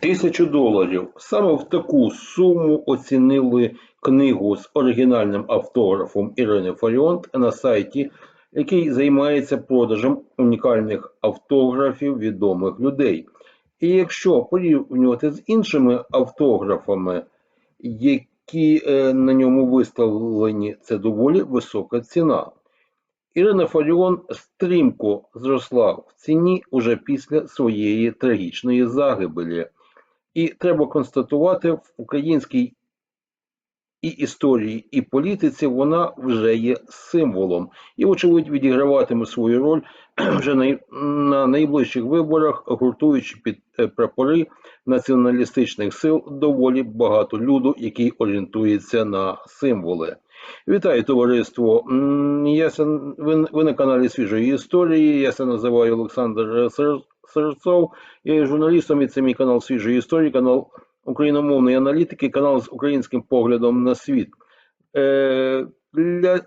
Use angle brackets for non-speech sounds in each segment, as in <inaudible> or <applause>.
Тисячу доларів. Саме в таку суму оцінили книгу з оригінальним автографом Ірини Фаріон на сайті, який займається продажем унікальних автографів відомих людей. І якщо порівнювати з іншими автографами, які е, на ньому виставлені, це доволі висока ціна. Ірина Фаріон стрімко зросла в ціні уже після своєї трагічної загибелі. І треба констатувати, в українській і історії, і політиці вона вже є символом. І, вочевидь, відіграватиме свою роль <clears throat> вже на найближчих виборах, гуртуючи під е, прапори націоналістичних сил доволі багато люду, який орієнтується на символи. Вітаю, товариство. Я ви, ви на каналі Свіжої історії. Я себе називаю Олександр Серцов. Я є журналістом, і це мій канал Свіжої історії, канал україномовної аналітики, канал з українським поглядом на світ. Е, для,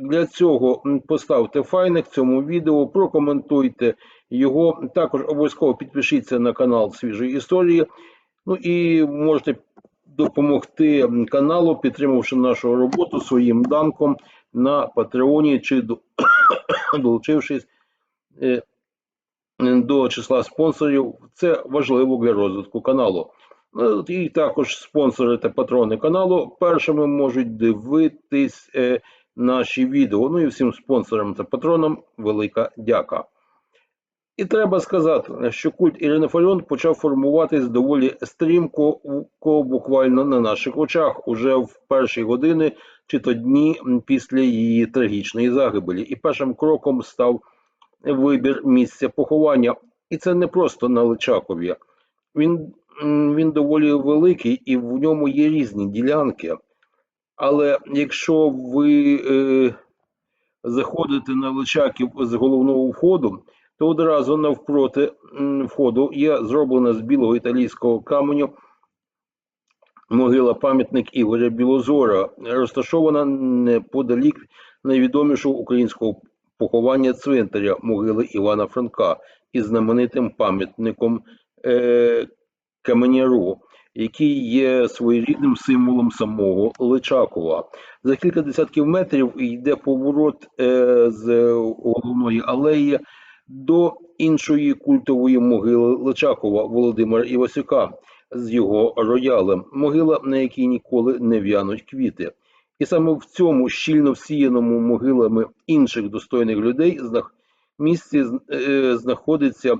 для цього поставте файник цьому відео, прокоментуйте його. Також обов'язково підпишіться на канал Свіжої історії. Ну і можете допомогти каналу, підтримавши нашу роботу своїм данком на Патреоні чи <coughs> долучившись е, до числа спонсорів. Це важливо для розвитку каналу. Ну, І також спонсори та патрони каналу першими можуть дивитись е, наші відео. Ну і всім спонсорам та патронам велика дяка. І треба сказати, що культ Ірини Фаріон почав формуватись доволі стрімко, буквально на наших очах, уже в перші години чи то дні після її трагічної загибелі. І першим кроком став вибір місця поховання. І це не просто на Личакові. Він, він доволі великий і в ньому є різні ділянки. Але якщо ви е, заходите на Личаків з головного входу, то одразу навпроти входу є зроблена з білого італійського каменю могила пам'ятник Ігоря Білозора, розташована неподалік найвідомішого українського поховання цвинтаря могили Івана Франка із знаменитим пам'ятником е, Каменяру, який є своєрідним символом самого Личакова. За кілька десятків метрів йде поворот е, з головної алеї до іншої культової могили Личакова Володимира Івасюка з його роялем, могила, на якій ніколи не в'януть квіти. І саме в цьому щільно всіяному могилами інших достойних людей місці е, знаходиться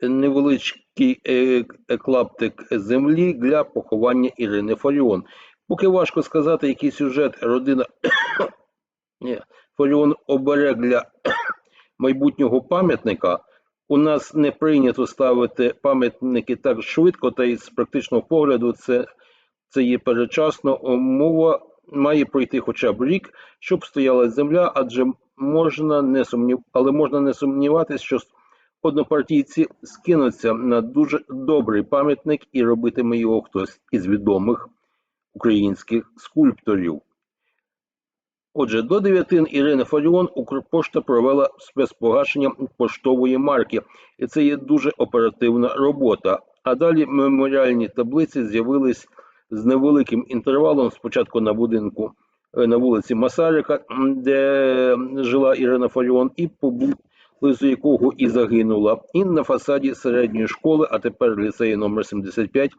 невеличкий е, е, клаптик землі для поховання Ірини Фаріон. Поки важко сказати, який сюжет родина <coughs> Фаріон обере для <coughs> майбутнього пам'ятника. У нас не прийнято ставити пам'ятники так швидко, та й з практичного погляду це, це є передчасно. Мова має пройти хоча б рік, щоб стояла земля, адже можна не сумнів, але можна не сумніватися, що однопартійці скинуться на дуже добрий пам'ятник і робитиме його хтось із відомих українських скульпторів. Отже, до дев'ятин Ірини Фаріон Укрпошта провела спецпогашення поштової марки, і це є дуже оперативна робота. А далі меморіальні таблиці з'явились з невеликим інтервалом. Спочатку на будинку е, на вулиці Масарика, де жила Ірина Фаріон, і поблизу якого і загинула, і на фасаді середньої школи, а тепер ліцею номер 75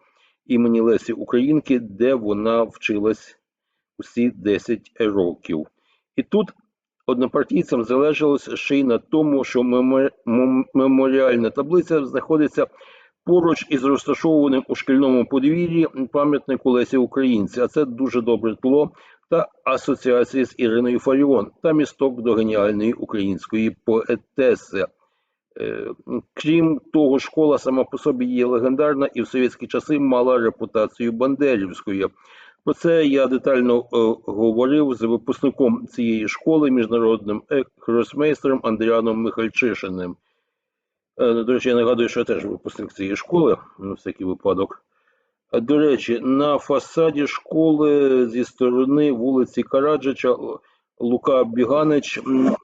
імені Лесі Українки, де вона вчилась усі 10 років. І тут однопартійцям залежалося ще й на тому, що мемо- мем- меморіальна таблиця знаходиться поруч із розташованим у шкільному подвір'ї пам'ятнику Лесі Українці, а це дуже добре тло та асоціації з Іриною Фаріон та місток до геніальної української поетеси. Е, Крім того, школа сама по собі є легендарна і в совєтські часи мала репутацію Бандерівської. Про це я детально е, говорив з випускником цієї школи, міжнародним е, Андріаном Михальчишиним. Е, До речі, я нагадую, що я теж випускник цієї школи, на всякий випадок. До речі, на фасаді школи зі сторони вулиці Караджича Лука Біганич,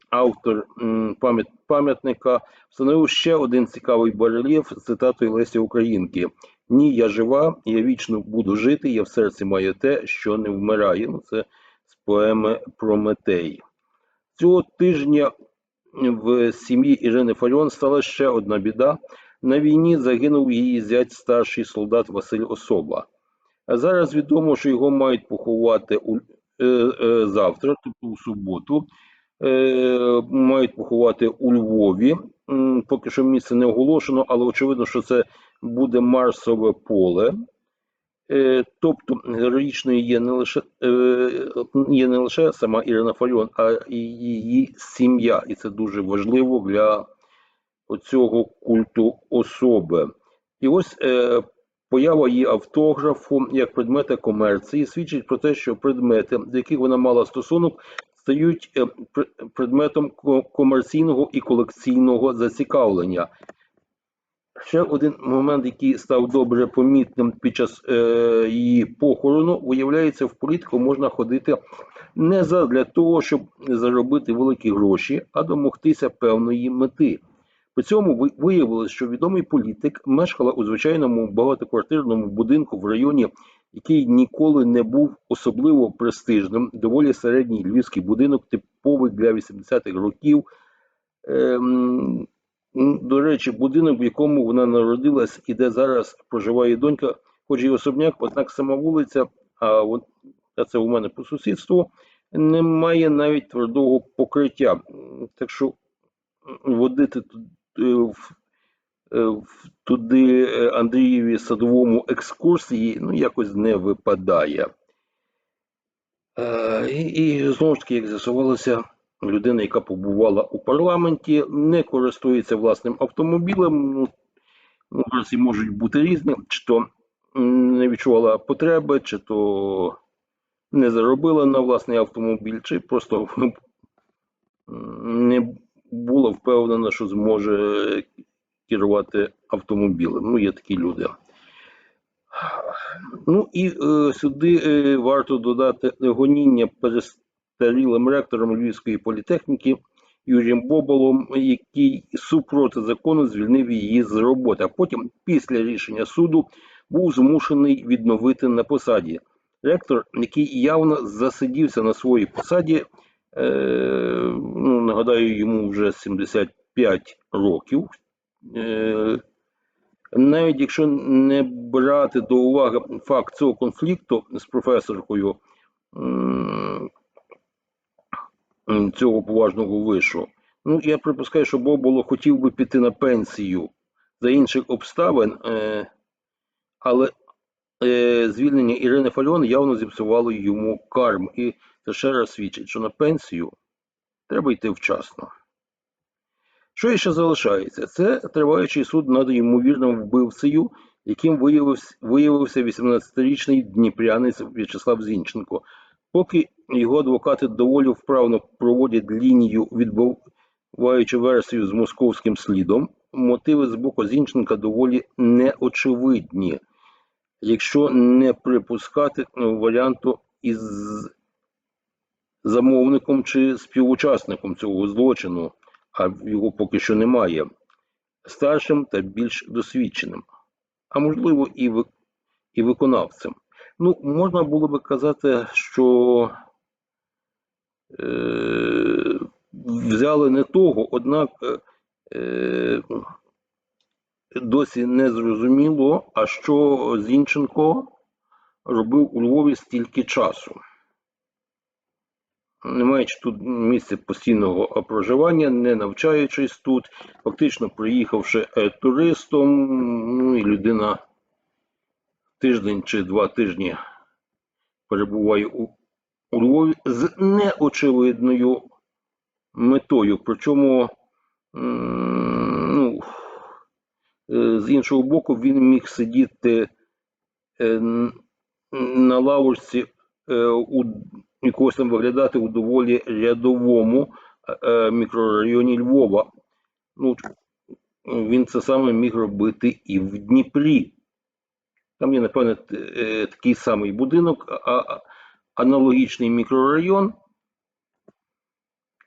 автор пам'ятника, встановив ще один цікавий барельєф з цитатою Лесі Українки. Ні, я жива, я вічно буду жити, я в серці маю те, що не вмирає. Ну, це з поеми Прометей. Цього тижня в сім'ї Ірини Фаріон стала ще одна біда. На війні загинув її зять старший солдат Василь Особа. А зараз відомо, що його мають поховати у, е, е, завтра, тобто у суботу. Е, мають поховати у Львові. Поки що місце не оголошено, але очевидно, що це буде Марсове поле. Е, Тобто героїчною є не лише е, є не лише сама Ірина Фаріон, а і її сім'я. І це дуже важливо для оцього культу особи. І ось е, поява її автографу як предмета комерції свідчить про те, що предмети, до яких вона мала стосунок, стають пр- предметом комерційного і колекційного зацікавлення. Ще один момент, який став добре помітним під час е, її похорону, виявляється, в політику можна ходити не задля того, щоб заробити великі гроші, а домогтися певної мети. При цьому ви- виявилось, що відомий політик мешкала у звичайному багатоквартирному будинку в районі, який ніколи не був особливо престижним, доволі середній львівський будинок, типовий для 80-х років. М, до речі, будинок, в якому вона народилась і де зараз проживає донька, хоч і особняк, однак сама вулиця, а, от, це у мене по сусідству, не має навіть твердого покриття. Так що водити е, е, туди е, Андрієві садовому екскурсії ну, якось не випадає. І, і знову ж таки, як з'ясувалося, людина, яка побувала у парламенті, не користується власним автомобілем. Ну, ну, версії можуть бути різні, чи то не відчувала потреби, чи то не заробила на власний автомобіль, чи просто <laughs> не була впевнена, що зможе керувати автомобілем. Ну, є такі люди. Ну і е, сюди е, варто додати гоніння перестарілим ректором Львівської політехніки Юрієм Боболом, який супроти закону звільнив її з роботи. А потім, після рішення суду, був змушений відновити на посаді. Ректор, який явно засидівся на своїй посаді, е, ну, нагадаю, йому вже 75 років. Е, навіть якщо не брати до уваги факт цього конфлікту з професоркою цього поважного вишу, ну я припускаю, що Боболо хотів би піти на пенсію за інших обставин, е, але е, звільнення Ірини Фальон явно зіпсувало йому карм. І це ще раз свідчить, що на пенсію треба йти вчасно. Що ще залишається? Це триваючий суд над ймовірним вбивцею, яким виявився 18-річний дніпрянець В'ячеслав Зінченко. Поки його адвокати доволі вправно проводять лінію, відбуваючи версію з московським слідом, мотиви з боку Зінченка доволі неочевидні, якщо не припускати ну, варіанту із замовником чи співучасником цього злочину а його поки що немає, старшим та більш досвідченим, а можливо і, ви, і виконавцем. Ну, можна було би казати, що взяли не того, однак е, досі не зрозуміло, а що Зінченко робив у Львові стільки часу. Не маючи тут місця постійного проживання, не навчаючись тут, фактично приїхавши е, туристом, ну і людина тиждень чи два тижні перебуває у, у Львові з неочевидною метою. Причому, ну, е, з іншого боку, він міг сидіти е, на лавочці е, у якогось там виглядати у доволі рядовому мікрорайоні Львова. Ну, він це саме міг робити і в Дніпрі. Там є, напевне, такий самий будинок, а- аналогічний мікрорайон.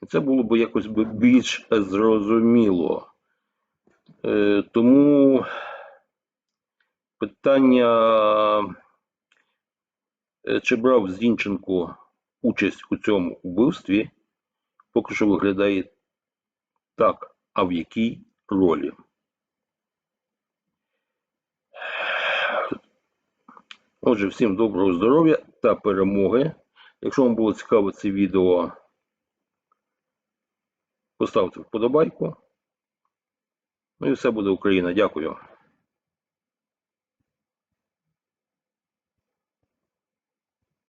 Це було б якось більш зрозуміло. Е, Тому питання, е, чи брав Зінченко участь у цьому вбивстві, поки що виглядає так, а в якій ролі? Отже, всім доброго здоров'я та перемоги. Якщо вам було цікаво це відео, поставте вподобайку. Ну і все буде Україна. Дякую.